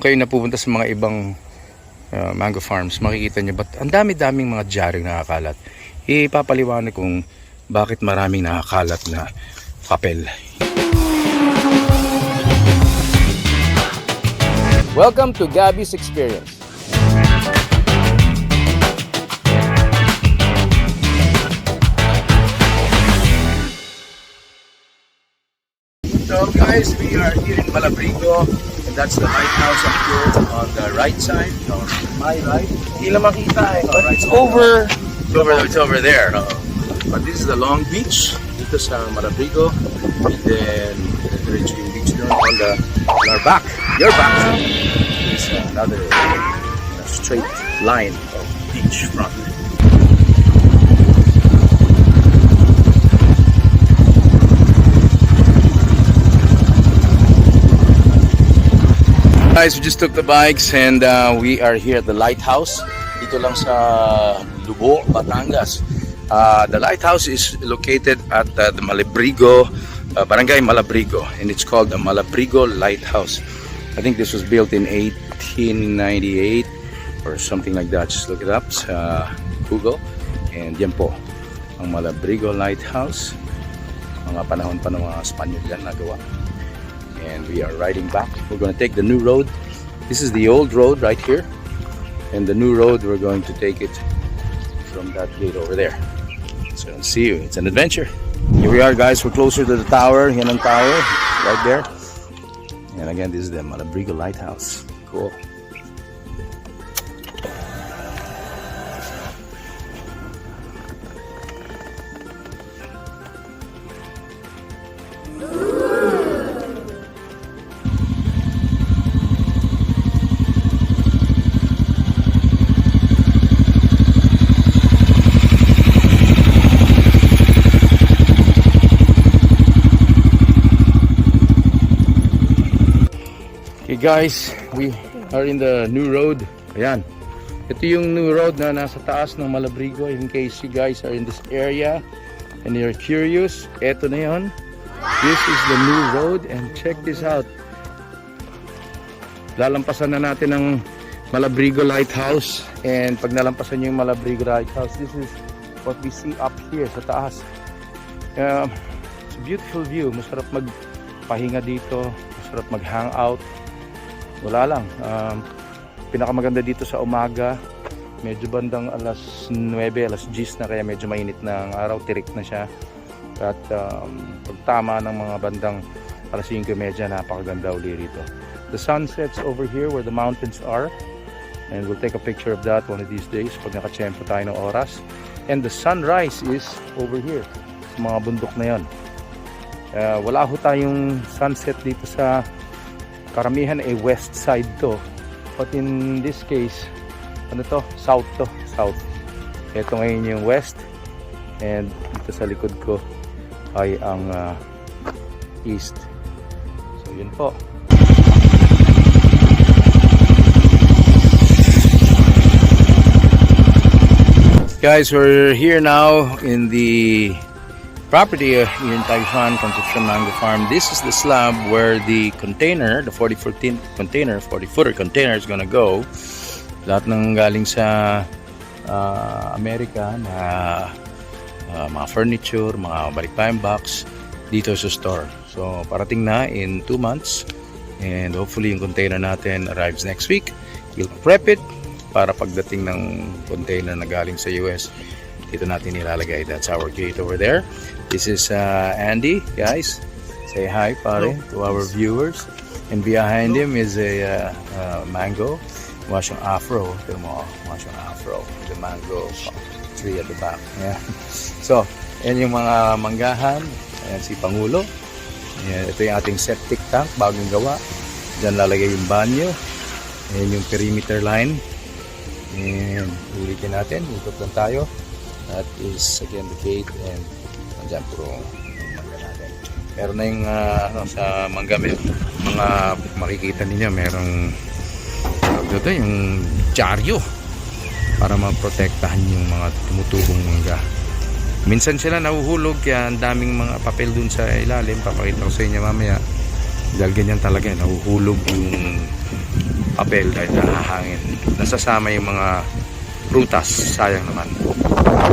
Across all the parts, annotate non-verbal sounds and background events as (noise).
kung kayo napupunta sa mga ibang uh, mango farms, makikita nyo, but ang dami-daming mga dyaryo nakakalat. Ipapaliwanag kung bakit maraming nakakalat na papel. Welcome to Gabby's Experience. So guys, we are here in Malabrigo and that's the lighthouse up here on the right side, on my right. Hindi na makita eh, but it's over, it's over, it's over there. no? But this is the Long Beach dito sa Malabrigo and then diretso yung beach doon on the on our back, your back is another straight line of beach front. Guys, we just took the bikes and uh, we are here at the lighthouse. Dito lang sa Lubo, Batangas. Uh, the lighthouse is located at uh, the Malabrigo, uh, Barangay Malabrigo, and it's called the Malabrigo Lighthouse. I think this was built in 1898 or something like that. Just look it up sa Google. And yan po, ang Malabrigo Lighthouse. Mga panahon pa ng mga Spanyol yan nagawa and we are riding back. We're going to take the new road. This is the old road right here, and the new road we're going to take it from that gate over there. So see you. It's an adventure. Here we are, guys. We're closer to the tower. Yan tower right there. And again, this is the Malabrigo Lighthouse. Cool. Guys, we are in the new road. Ayan. Ito yung new road na nasa taas ng Malabrigo in case you guys are in this area and you're curious. Ito na yon. This is the new road and check this out. Lalampasan na natin ang Malabrigo Lighthouse and pag nalampasan nyo yung Malabrigo Lighthouse, this is what we see up here sa taas. Uh, it's a beautiful view. Masarap magpahinga dito. Masarap mag-hangout wala lang. Um, pinakamaganda dito sa umaga, medyo bandang alas 9, alas 10 na kaya medyo mainit na ang araw, tirik na siya. At um, pagtama ng mga bandang alas 5.30, napakaganda uli rito. The sun sets over here where the mountains are. And we'll take a picture of that one of these days pag nakachempo tayo ng oras. And the sunrise is over here sa mga bundok na yon. Uh, wala ho tayong sunset dito sa karamihan ay west side to. But in this case ano to? South to. South. Ito ngayon yung west. And dito sa likod ko ay ang ah, east. So yun po. Guys we're here now in the property uh, in Taifan, Concepcion Mango Farm. This is the slab where the container, the 40 foot container, 40 footer container is gonna go. Lahat ng galing sa uh, Amerika na uh, mga furniture, mga balikbayan box dito sa store. So parating na in 2 months and hopefully yung container natin arrives next week. We'll prep it para pagdating ng container na galing sa US dito natin ilalagay. That's our gate over there. This is uh, Andy, guys. Say hi, pare, to our viewers. And behind him is a uh, uh, mango. Mukha siyang afro. Ito mo, siyang afro. The mango tree at the back. Yeah. (laughs) So, yan yung mga manggahan. Ayan si Pangulo. Ayan, ito yung ating septic tank, bagong gawa. Diyan lalagay yung banyo. Ayan yung perimeter line. And ulitin natin, ikot lang tayo. That is again the gate and andyan puro mangga. Meron na yung ah, ano, sa mangga may mga makikita ninyo merong dito yung dyaryo para maprotektahan yung mga tumutubong mangga. Minsan sila nahuhulog kaya ang daming mga papel dun sa ilalim. Papakita ko sa inyo mamaya. Dahil ganyan talaga, nahuhulog yung papel dahil nahahangin. Nasasama yung mga prutas. Sayang naman.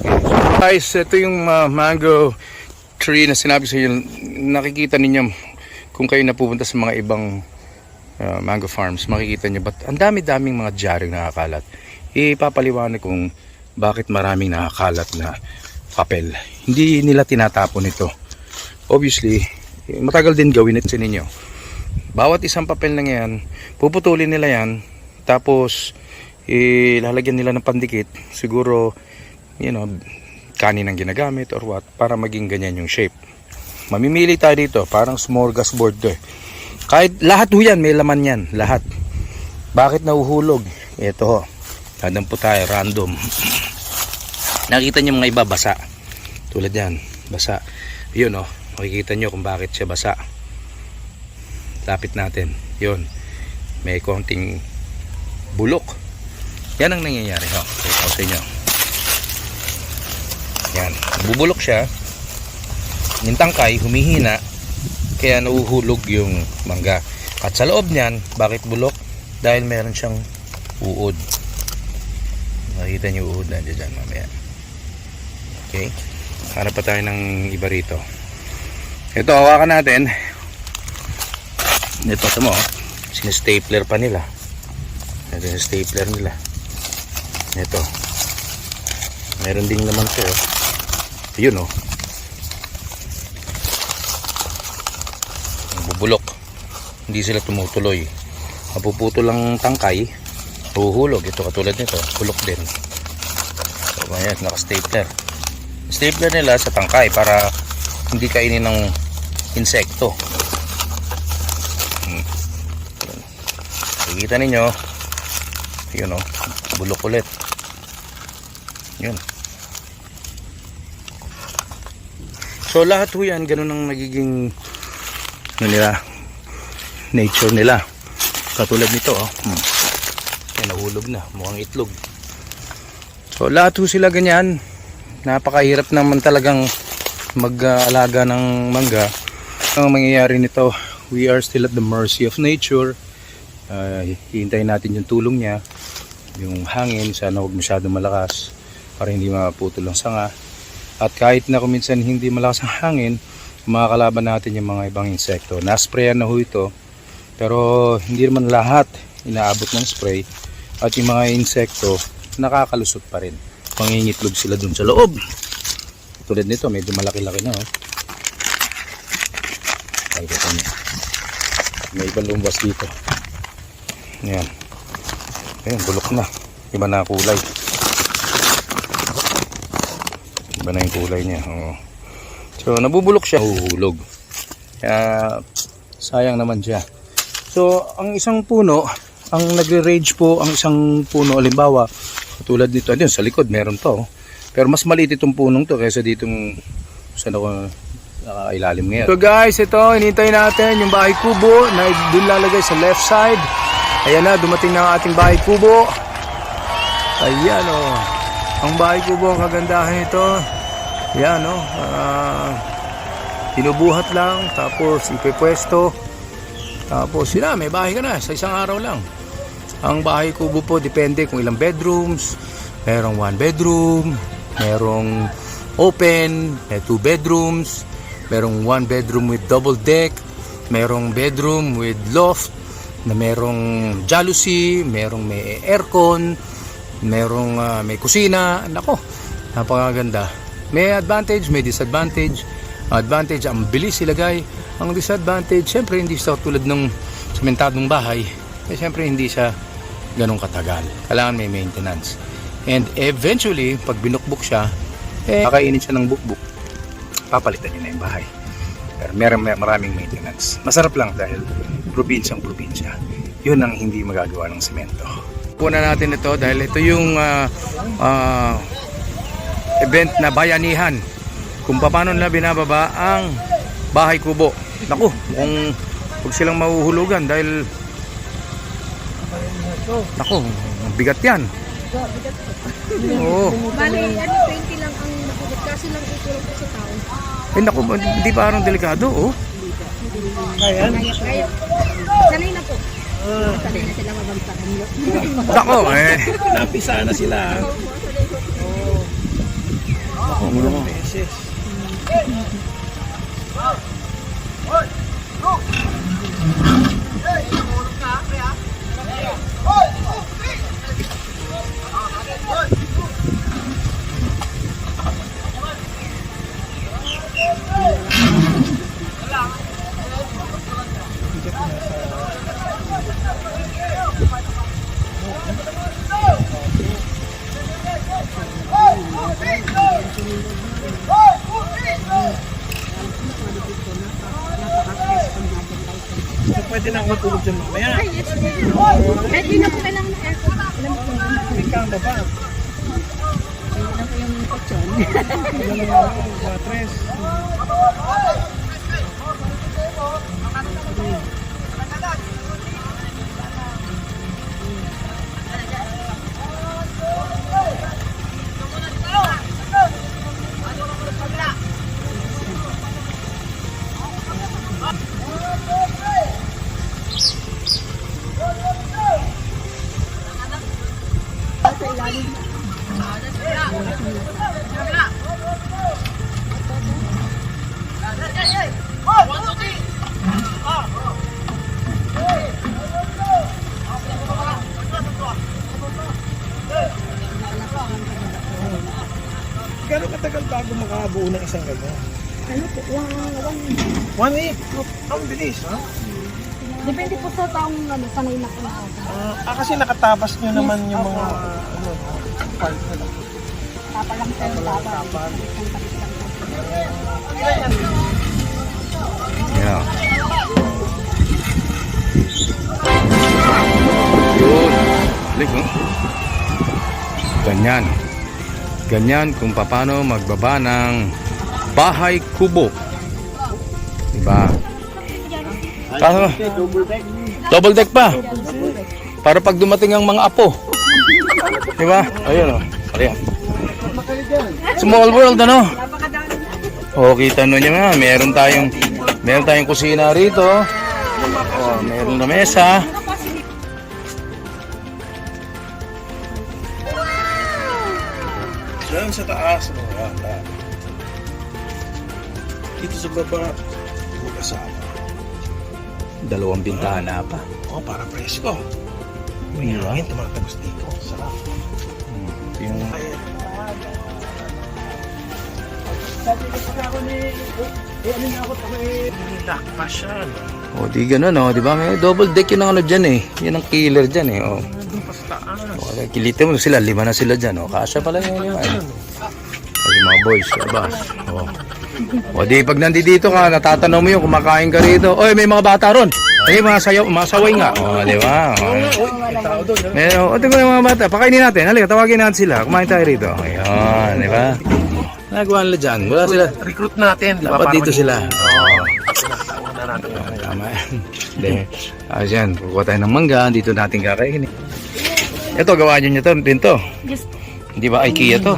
Okay. Guys, ito yung uh, mango tree na sinabi sa inyo. Nakikita ninyo kung kayo napupunta sa mga ibang uh, mango farms, makikita nyo. But ang dami-daming mga jaring nakakalat. Ipapaliwanag kung bakit maraming nakakalat na papel. Hindi nila tinatapon ito. Obviously, matagal din gawin ito sa ninyo. Bawat isang papel na yan, puputulin nila yan, tapos ilalagyan nila ng pandikit. Siguro, you know, kanin ang ginagamit or what, para maging ganyan yung shape. Mamimili tayo dito, parang smorgasbord to eh. Kahit lahat ho yan, may laman yan, lahat. Bakit nahuhulog? Ito ho, dadampo tayo, random. (sniffs) Nakita niyo mga iba, basa. Tulad yan, basa. Yun oh, makikita niyo kung bakit siya basa. Lapit natin, yun. May konting bulok. Yan ang nangyayari ho. Ito sa inyo. Yan, bubulok siya. Yung humihina. Kaya nauhulog yung mangga. At sa loob niyan, bakit bulok? Dahil meron siyang uod. Makikita niyo uod na dyan mamaya. Okay. Hanap pa tayo ng iba rito. Ito, hawakan natin. Ito, ito mo. oh. Sinistapler pa nila. Ito yung stapler nila. Ito. Meron ding naman to. Oh. Yun oh. Bubulok. Hindi sila tumutuloy. Mapuputo lang tangkay. Huhulog. Ito katulad nito. Bulok din. So, ayan, naka-stapler. Stapler nila sa tangkay para hindi kainin ng insekto. Hmm. Nakikita ninyo. Yun o. Bulok ulit. Yun. So lahat ho yan, ganun ang nagiging ano nila, nature nila. Katulad nito, oh. Hmm. Nahulog na. Mukhang itlog. So lahat ho sila ganyan. Napakahirap naman talagang mag-alaga ng mangga. Ang mangyayari nito, we are still at the mercy of nature. Uh, hihintayin natin yung tulong niya. Yung hangin, sana huwag masyado malakas para hindi maputol ang sanga. At kahit na kuminsan hindi malakas ang hangin, makakalaban natin yung mga ibang insekto. Nasprayan na ho ito, pero hindi naman lahat inaabot ng spray. At yung mga insekto, nakakalusot pa rin. Pangingitlog sila dun sa loob. Tulad nito, medyo malaki-laki na. Oh. Ay, kita niyo. May ibang lumabas dito. Ayan. Ayan, bulok na. Iba na kulay. Iba na yung kulay niya. Oo. So, nabubulok siya. Huhulog. Kaya, sayang naman siya. So, ang isang puno, ang nagre-range po, ang isang puno, alimbawa, tulad nito, ayun, sa likod, meron to. Pero mas maliit itong punong to kaysa ditong saan ako nakailalim ngayon. So guys, ito, hinintay natin yung bahay kubo na doon lalagay sa left side. Ayan na, dumating na ang ating bahay kubo. Ayan o. Oh. Ang bahay kubo, ang kagandahan nito. Ayan o. Oh. Uh, tinubuhat lang, tapos ipepwesto. Tapos sila, may bahay ka na sa isang araw lang. Ang bahay kubo po, depende kung ilang bedrooms. Merong one bedroom, merong open, may two bedrooms, merong one bedroom with double deck, merong bedroom with loft, na merong jalousie, merong may aircon, merong ah, may kusina. Nako, napakaganda. May advantage, may disadvantage. Advantage, ang bilis ilagay. Ang disadvantage, syempre hindi siya tulad ng sementadong bahay. Eh, syempre hindi siya ganong katagal. Kailangan may maintenance. And eventually, pag binukbuk siya, eh, kakainin siya ng bukbuk. Papalitan niya na yung bahay. Pero meron may, maraming maintenance. Masarap lang dahil probinsyang probinsya. Yun ang hindi magagawa ng semento. Kuna natin ito dahil ito yung ah, ah, event na bayanihan. Kung paano nila binababa ang bahay kubo. Naku, kung huwag silang mahuhulugan dahil Naku, bigat yan. Oo. Bale, ano, 20 lang ang makulit. Kasi lang ko sa tao. Eh naku, hindi parang delikado, oh. Kaya, kaya. Sanay na po. Sanay na sila mabagsakan yun. Sako, eh. (laughs) Napisa na sila. Ako, mo Beses. So, pwede na ako matulog dyan mamaya. Ay, yes. Kahit di na po kailangan ng aircon. Alam mo po yun. May kama ba? Ayun lang po yung kutsyon. Ilan na ako ng matres. Sa ilalim. Gano'ng katagal bago makabuo ng isang ganyan? Ano po? One, one. One week. Ang bilis, ha? Depende po sa taong ano, sanay na po na. Ah, ah, kasi nakatabas nyo naman yung mga ano, part nila. Tapa lang po yung tapa. Lang po. Yeah. Yun. Balik, no? Ganyan. Ganyan kung paano magbaba ng bahay kubo. Diba? Paano? Double deck pa. Para pag dumating ang mga apo. Diba? Ayun, oh. Ayan. Small world, ano? O, kita nyo nyo nga, meron tayong, meron tayong kusina rito. O, meron na mesa. Diyan sa taas, mga bata. Dito sa baba, may kasama. Dalawang bintana pa. Oh, para presko. May Diba? hangin tumatagos dito. Sarap. Yung, Ay, sabi ko pag ako ni... Eh, ano na ako eh... Pa siya, no? o, di ganun, o. Di ba? May double deck yun ang ano dyan, eh. Yan ang killer dyan, eh. O, Nandun pa sa taas. o kilite mo sila, lima na sila dyan, o. Kasya pala yun, eh. Kasi mga boys, labas. O. O, di pag nandito ka, natatanong mo yun, kumakain ka rito. Oy, may mga bata ron. Ay, mga sayaw, mga saway nga. O, di ba? O, Uy, may tao doon, no? Meron, o, tingnan mo yung mga bata. Pakainin natin. Halika, tawagin natin sila. Kumain tayo rito. Ayun, di ba? Nagawa nila dyan. Wala sila. Recruit natin. Dapat dito sila. Oo. Natin. Tama yan. (laughs) Hindi. Ayos yan. Kukuha tayo ng mangga. Dito natin kakainin. Ito, gawa nyo nyo to. Din to. Yes. Hindi ba IKEA to?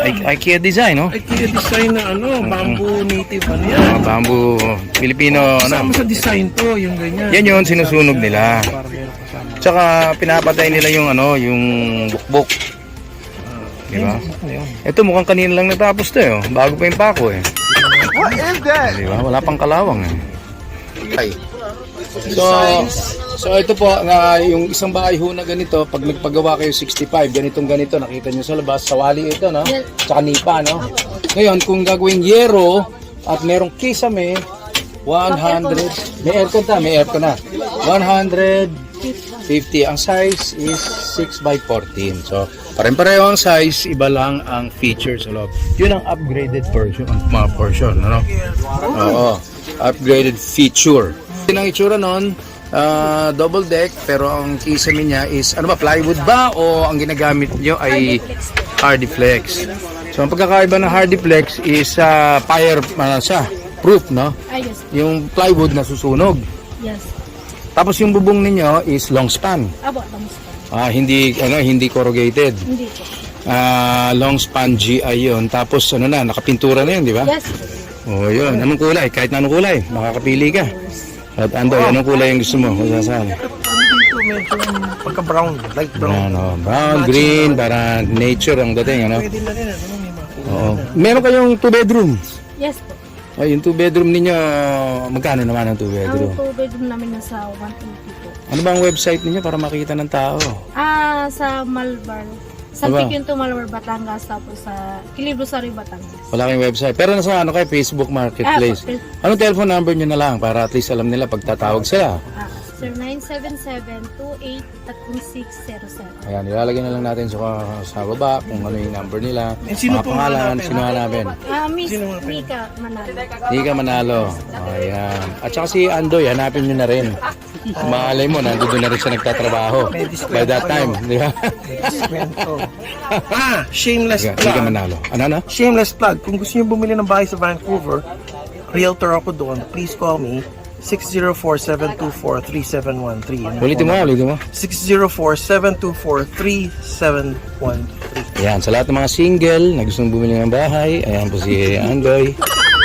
I- IKEA design, no? Kaya design na ano, bamboo native ano yan. Mga bamboo Filipino, Kasama ano. sa design to, yung ganyan. Yan yun, sinusunog nila. Para meron kasama. Tsaka pinapatay nila yung ano, yung bukbok. Di ba? Ito mukhang kanina lang natapos to eh. oh. Bago pa yung pako eh. What is that? Di ba? Wala pang kalawang eh. Ay. So, so ito po, nga yung isang bahay ho na ganito, pag nagpagawa kayo 65, ganitong ganito, nakita nyo sa labas, sawali ito, no? Tsaka nipa, no? Ngayon, kung gagawing yero at merong kisame, 100, may aircon ta, may aircon na. 150. Ang size is 6 by 14. So, pare-pareho ang size, iba lang ang feature sa loob. Yun ang upgraded version, ang mga portion, ano? Oo. Upgraded feature. Yun ang itsura nun, ah, double deck, pero ang kisame niya is, ano ba, plywood ba? O ang ginagamit nyo ay Hardiflex. So, ang pagkakaiba ng Hardiflex is ah, fire, ano siya, proof, no? Ay, yes. Yung plywood na susunog. Yes. Tapos yung bubong ninyo is long span. Abo, tamus po. Ah, hindi ano, hindi corrugated. Hindi po. Ah, long span GI 'yon. Tapos ano na, nakapintura na 'yun, di ba? Yes. Oh, 'yun. Anong kulay? Kahit na anong kulay, makakapili ka. At Andoy, anong kulay yung gusto mo? Masasali. Ano dito, medyo pagka-brown, light brown. Brown, oh. brown, green, para nature ang dating, ano? Pwede na rin, ano, may mga kulay Oo. Meron kayong two bedroom. Yes po. Ay, yung two bedroom ninyo, magkano naman ang two Ang bedroom? two bedroom namin nasa 180 po. Ano ba ang website ninyo para makita ng tao? Ah, sa Malbar. Sa Aba. Piquinto, Malbar, Batangas. Tapos sa Kilibro, Sari, Batangas. Wala kayong website. Pero nasa ano kayo, Facebook Marketplace. Ah, Anong telephone number nyo na lang para at least alam nila pag tatawag sila? Ah, 0977-28-3607. Ayan, ilalagay na lang natin sa, sa baba kung ano yung number nila. Eh, sino mga po pangalan, hanapin? sino hanapin. Ah, Miss Sino mga Mika Manalo. Hindi ka manalo. Ayan. At saka si Andoy, hanapin nyo na rin. Maalay mo, nandun na rin siya nagtatrabaho. By that time, di ba? Ah, shameless Hindi ka- hindi ka plug. manalo. Ano, ano? Shameless plug. Kung gusto niyo bumili ng bahay sa Vancouver, realtor ako doon, please call me 604-724-3713. Ulitin mo, ulitin mo. 604-724-3713. Ayan, sa lahat ng mga single na gustong bumili ng bahay, ayan po si Andoy.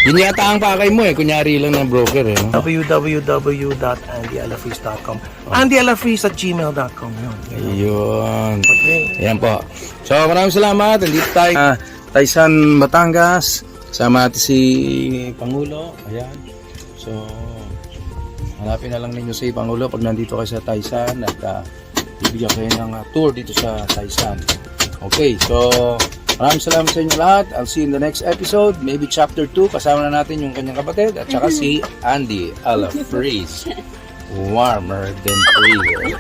Yun yata ang pakay mo eh, kunyari lang ng broker eh. No? www.andyalafreeze.com andyalafreeze at gmail.com yun. Ayun. Okay. Ayan po. So maraming salamat. Nandito tayo. Uh, Taysan, Batangas. Sama natin si Pangulo. Ayan. So, hanapin na lang ninyo si Pangulo pag nandito kayo sa Taysan at uh, bibigyan kayo ng uh, tour dito sa Taysan. Okay, so maraming salamat sa inyo lahat. I'll see you in the next episode. Maybe chapter 2. Kasama na natin yung kanyang kapatid at saka si (laughs) Andy Ala Freeze. Warmer than freezer.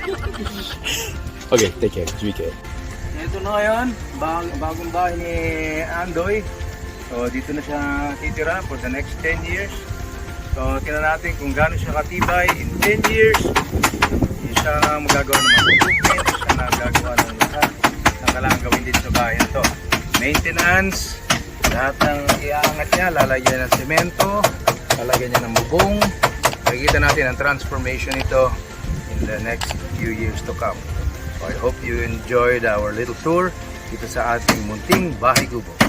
Okay, take care. Sweet care. Ito na ngayon, bag bagong bahay ni Andoy. So dito na siya titira for the next 10 years. So tingnan natin kung gaano siya katibay in 10 years. Hindi siya magagawa ng mga improvements, siya nagagawa ng lahat ng kailangan gawin dito sa bahay na to. Maintenance, lahat ng iaangat niya, lalagyan ng semento, lalagyan niya ng bubong. Makikita natin ang transformation nito in the next few years to come. So I hope you enjoyed our little tour dito sa ating munting bahay kubo.